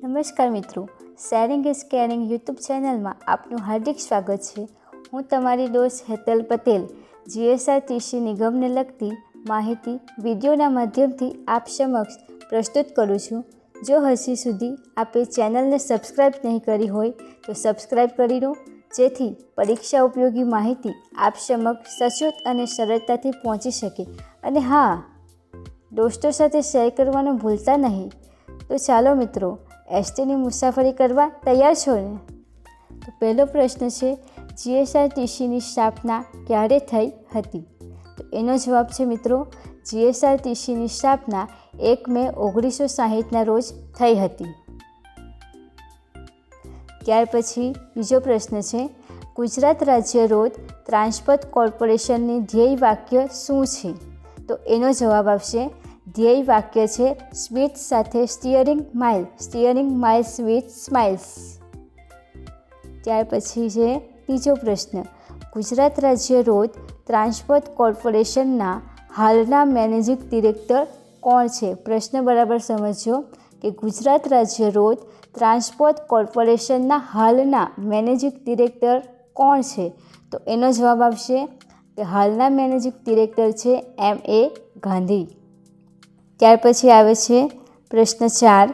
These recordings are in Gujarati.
નમસ્કાર મિત્રો શેરિંગ ઇઝ કેરિંગ યુટ્યુબ ચેનલમાં આપનું હાર્દિક સ્વાગત છે. હું તમારી દોસ્ત હેતલ પટેલ જીએસઆરટીસી નિગમને લગતી માહિતી વિડીયોના માધ્યમથી આપ સમક્ષ પ્રસ્તુત કરું છું. જો હજી સુધી આપે ચેનલને સબસ્ક્રાઈબ નહીં કરી હોય, તો સબસ્ક્રાઇબ કરી લો. જેથી પરીક્ષા ઉપયોગી માહિતી આપ સમક્ષ સચોટ અને સરળતાથી પહોંચી શકે. અને હા, દોસ્તો સાથે શેર કરવાનું ભૂલતા નહીં. તો ચાલો મિત્રો એસટીની મુસાફરી કરવા તૈયાર છો ને? તો પહેલો પ્રશ્ન છે, જીએસઆરટીસીની સ્થાપના ક્યારે થઈ હતી? તો એનો જવાબ છે મિત્રો, જીએસઆરટીસીની સ્થાપના એક મે ઓગણીસો સાહીઠના રોજ થઈ હતી. ત્યાર પછી બીજો પ્રશ્ન છે, ગુજરાત રાજ્ય રોડ ટ્રાન્સપોર્ટ કોર્પોરેશનની ધ્યેય વાક્ય શું છે? તો એનો જવાબ આવશે ધ્યેય વાક્ય છે સ્વીટ સાથે steering mile steering mile sweet smiles ત્યાર પછી છે, ત્રીજો પ્રશ્ન. ગુજરાત રાજ્ય રોડ ટ્રાન્સપોર્ટ કોર્પોરેશનના હાલના મેનેજિંગ ડિરેક્ટર કોણ છે? પ્રશ્ન બરાબર સમજો કે ગુજરાત રાજ્ય રોડ ટ્રાન્સપોર્ટ કોર્પોરેશનના હાલના મેનેજિંગ ડિરેક્ટર કોણ છે? તો એનો જવાબ આવશે કે હાલના મેનેજિંગ ડિરેક્ટર છે, એમ એ ગાંધી. ત્યાર પછી આવે છે પ્રશ્ન ચાર,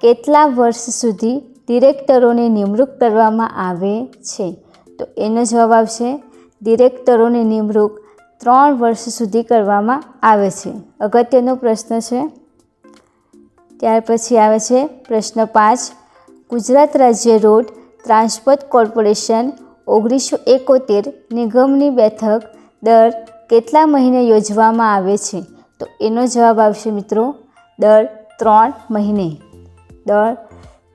કેટલા વર્ષ સુધી ડિરેક્ટરોની નિમણૂક કરવામાં આવે છે? તો એનો જવાબ આવશે, ડિરેક્ટરોની નિમણૂક ત્રણ વર્ષ સુધી કરવામાં આવે છે. અગત્યનો પ્રશ્ન છે. ત્યાર પછી આવે છે પ્રશ્ન પાંચ, ગુજરાત રાજ્ય રોડ ટ્રાન્સપોર્ટ કોર્પોરેશન ઓગણીસો એકોતેર નિગમની બેઠક દર કેટલા મહિને યોજવામાં આવે છે? તો એનો જવાબ આવશે મિત્રો દર ત્રણ મહિને. દર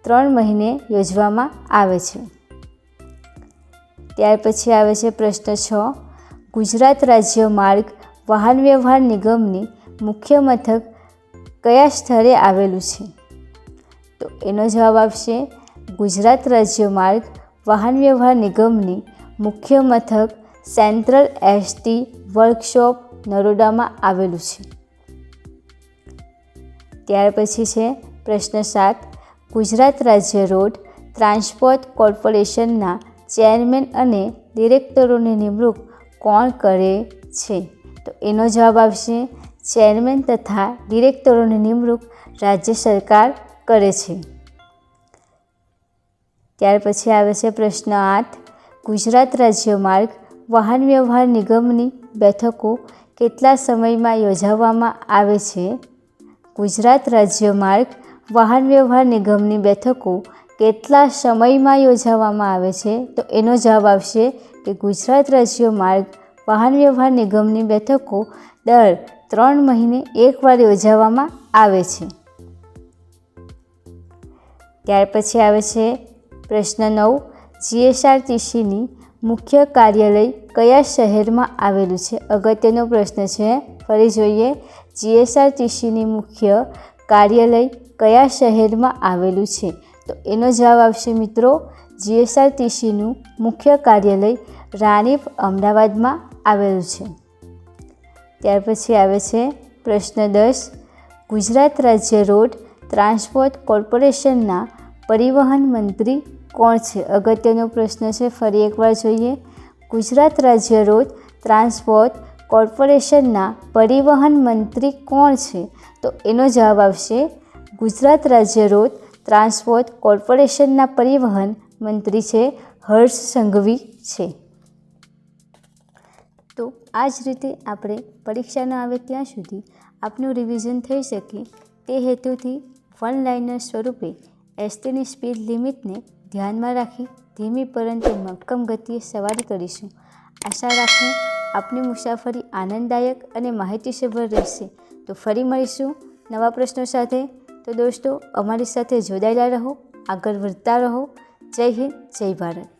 ત્રણ મહિને યોજવામાં આવે છે. ત્યાર પછી આવે છે પ્રશ્ન છ. ગુજરાત રાજ્ય માર્ગ વાહન વ્યવહાર નિગમની મુખ્ય મથક કયા સ્થળે આવેલું છે? તો એનો જવાબ આવશે ગુજરાત રાજ્ય માર્ગ વાહન વ્યવહાર નિગમની મુખ્ય મથક સેન્ટ્રલ એસટી વર્કશોપ નરોડામાં આવેલું છે. ત્યાર પછી છે પ્રશ્ન સાત, ગુજરાત રાજ્ય રોડ ટ્રાન્સપોર્ટ કોર્પોરેશનના ચેરમેન અને ડિરેક્ટરોની નિમણૂક કોણ કરે છે? તો એનો જવાબ આવશે, ચેરમેન તથા ડિરેક્ટરોની નિમણૂક રાજ્ય સરકાર કરે છે. ત્યાર પછી આવે છે પ્રશ્ન આઠ, ગુજરાત રાજ્ય માર્ગ વાહન વ્યવહાર નિગમની બેઠકો કેટલા સમયમાં યોજાવામાં આવે છે? ગુજરાત રાજ્ય માર્ગ વાહન વ્યવહાર નિગમની બેઠકો કેટલા સમયમાં યોજવામાં આવે છે? તો એનો જવાબ આવશે કે ગુજરાત રાજ્ય માર્ગ વાહન વ્યવહાર નિગમની બેઠકો દર ત્રણ મહિને એકવાર યોજવામાં આવે છે. ત્યાર પછી આવે છે પ્રશ્ન નવ. જીએસઆરટીસીની મુખ્ય કાર્યાલય કયા શહેરમાં આવેલું છે? અગત્યનો પ્રશ્ન છે. ફરી જોઈએ. જીએસઆરટીસીની મુખ્ય કાર્યાલય કયા શહેરમાં આવેલું છે? તો એનો જવાબ આવશે મિત્રો જીએસઆરટીસીનું મુખ્ય કાર્યાલય રાણીપ, અમદાવાદમાં આવેલું છે. ત્યાર પછી આવે છે પ્રશ્ન દસ, ગુજરાત રાજ્ય રોડ ટ્રાન્સપોર્ટ કોર્પોરેશનના પરિવહન મંત્રી કોણ છે? અગત્યનો પ્રશ્ન છે, ફરી એકવાર જોઈએ. ગુજરાત રાજ્ય રોડ ટ્રાન્સપોર્ટ કોર્પોરેશનના પરિવહન મંત્રી કોણ છે? તો એનો જવાબ આવશે ગુજરાત રાજ્ય રોડ ટ્રાન્સપોર્ટ કોર્પોરેશનના પરિવહન મંત્રી છે હર્ષ સંઘવી છે. તો આ જ રીતે આપણે પરીક્ષા ન આવે ત્યાં સુધી આપનું રિવિઝન થઈ શકે તે હેતુથી વન લાઇનર સ્વરૂપે એસટીની સ્પીડ લિમિટને ધ્યાનમાં રાખી ધીમી પરંતુ મક્કમ ગતિએ સવારી કરીશું. આશા રાખું આપની મુસાફરી આનંદદાયક અને માહિતીસભર રહેશે. તો ફરી મળીશું નવા પ્રશ્નો સાથે. તો દોસ્તો, અમારી સાથે જોડાયેલા રહો, આગળ વધતા રહો. જય હિન્દ, જય ભારત.